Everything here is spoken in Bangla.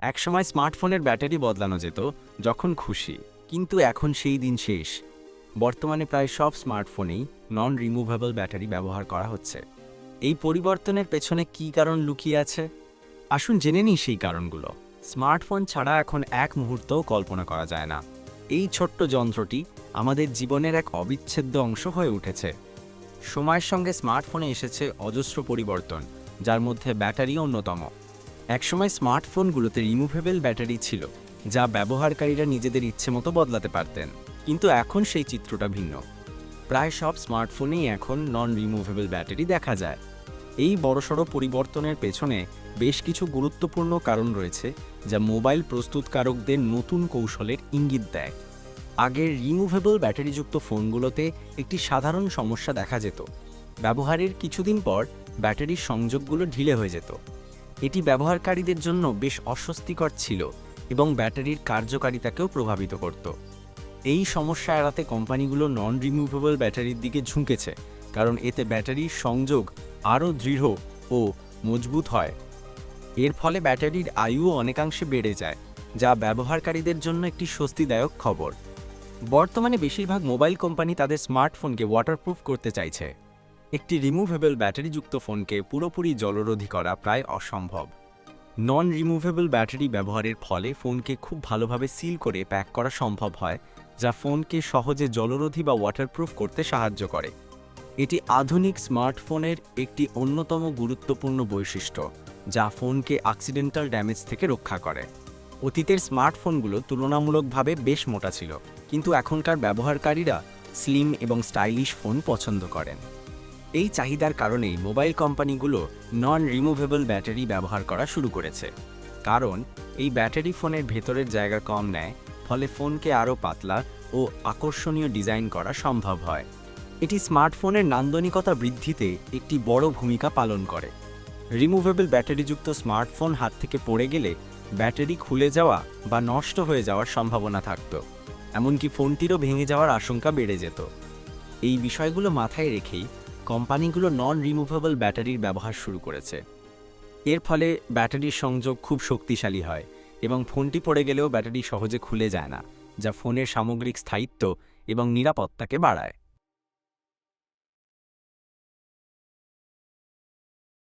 একসময় স্মার্টফোনের ব্যাটারি বদলানো যেত, যখন খুশি। কিন্তু এখন সেই দিন শেষ। বর্তমানে প্রায় সব স্মার্টফোনেই নন রিমুভেবল ব্যাটারি ব্যবহার করা হচ্ছে। এই পরিবর্তনের পেছনে কি কারণ লুকিয়ে আছে? আসুন জেনে নিই সেই কারণগুলো। স্মার্টফোন ছাড়া এখন এক মুহূর্তও কল্পনা করা যায় না। এই ছোট্ট যন্ত্রটি আমাদের জীবনের এক অবিচ্ছেদ্য অংশ হয়ে উঠেছে। সময়ের সঙ্গে স্মার্টফোনে এসেছে অজস্র পরিবর্তন, যার মধ্যে ব্যাটারি অন্যতম। একসময় স্মার্টফোনগুলোতে রিমুভেবল ব্যাটারি ছিল, যা ব্যবহারকারীরা নিজেদের ইচ্ছে মতো বদলাতে পারতেন। কিন্তু এখন সেই চিত্রটা ভিন্ন। প্রায় সব স্মার্টফোনেই এখন নন রিমুভেবল ব্যাটারি দেখা যায়। এই বড়সড় পরিবর্তনের পেছনে বেশ কিছু গুরুত্বপূর্ণ কারণ রয়েছে, যা মোবাইল প্রস্তুতকারকদের নতুন কৌশলের ইঙ্গিত দেয়। আগের রিমুভেবল ব্যাটারিযুক্ত ফোনগুলোতে একটি সাধারণ সমস্যা দেখা যেত। ব্যবহারের কিছুদিন পর ব্যাটারির সংযোগগুলো ঢিলে হয়ে যেত। এটি ব্যবহারকারীদের জন্য বেশ অস্বস্তিকর ছিল এবং ব্যাটারির কার্যকারিতাকেও প্রভাবিত করত। এই সমস্যা এড়াতে কোম্পানিগুলো নন রিমুভেবল ব্যাটারির দিকে ঝুঁকেছে, কারণ এতে ব্যাটারির সংযোগ আরও দৃঢ় ও মজবুত হয়। এর ফলে ব্যাটারির আয়ুও অনেকাংশে বেড়ে যায়, যা ব্যবহারকারীদের জন্য একটি স্বস্তিদায়ক খবর। বর্তমানে বেশিরভাগ মোবাইল কোম্পানি তাদের স্মার্টফোনকে ওয়াটারপ্রুফ করতে চাইছে। একটি রিমুভেবল ব্যাটারিযুক্ত ফোনকে পুরোপুরি জলরোধী করা প্রায় অসম্ভব। নন রিমুভেবল ব্যাটারি ব্যবহারের ফলে ফোনকে খুব ভালোভাবে সিল করে প্যাক করা সম্ভব হয়, যা ফোনকে সহজে জলরোধী বা ওয়াটারপ্রুফ করতে সাহায্য করে। এটি আধুনিক স্মার্টফোনের একটি অন্যতম গুরুত্বপূর্ণ বৈশিষ্ট্য, যা ফোনকে অ্যাক্সিডেন্টাল ড্যামেজ থেকে রক্ষা করে। অতীতের স্মার্টফোনগুলো তুলনামূলকভাবে বেশ মোটা ছিল, কিন্তু এখনকার ব্যবহারকারীরা স্লিম এবং স্টাইলিশ ফোন পছন্দ করেন। এই চাহিদার কারণেই মোবাইল কোম্পানিগুলো নন রিমুভেবল ব্যাটারি ব্যবহার করা শুরু করেছে। কারণ, এই ব্যাটারি ফোনের ভেতরের জায়গা কম নেয়, ফলে ফোনকে আরও পাতলা ও আকর্ষণীয় ডিজাইন করা সম্ভব হয়। এটি স্মার্টফোনের নান্দনিকতা বৃদ্ধিতে একটি বড় ভূমিকা পালন করে। রিমুভেবল ব্যাটারিযুক্ত স্মার্টফোন হাত থেকে পড়ে গেলে ব্যাটারি খুলে যাওয়া বা নষ্ট হয়ে যাওয়ার সম্ভাবনা থাকত। এমনকি ফোনটিরও ভেঙে যাওয়ার আশঙ্কা বেড়ে যেত। এই বিষয়গুলো মাথায় রেখেই কোম্পানিগুলো নন রিমুভেবল ব্যাটারির ব্যবহার শুরু করেছে। এর ফলে ব্যাটারির সংযোগ খুব শক্তিশালী হয় এবং ফোনটি পড়ে গেলেও ব্যাটারি সহজে খুলে যায় না, যা ফোনের সামগ্রিক স্থায়িত্ব এবং নিরাপত্তাকে বাড়ায়।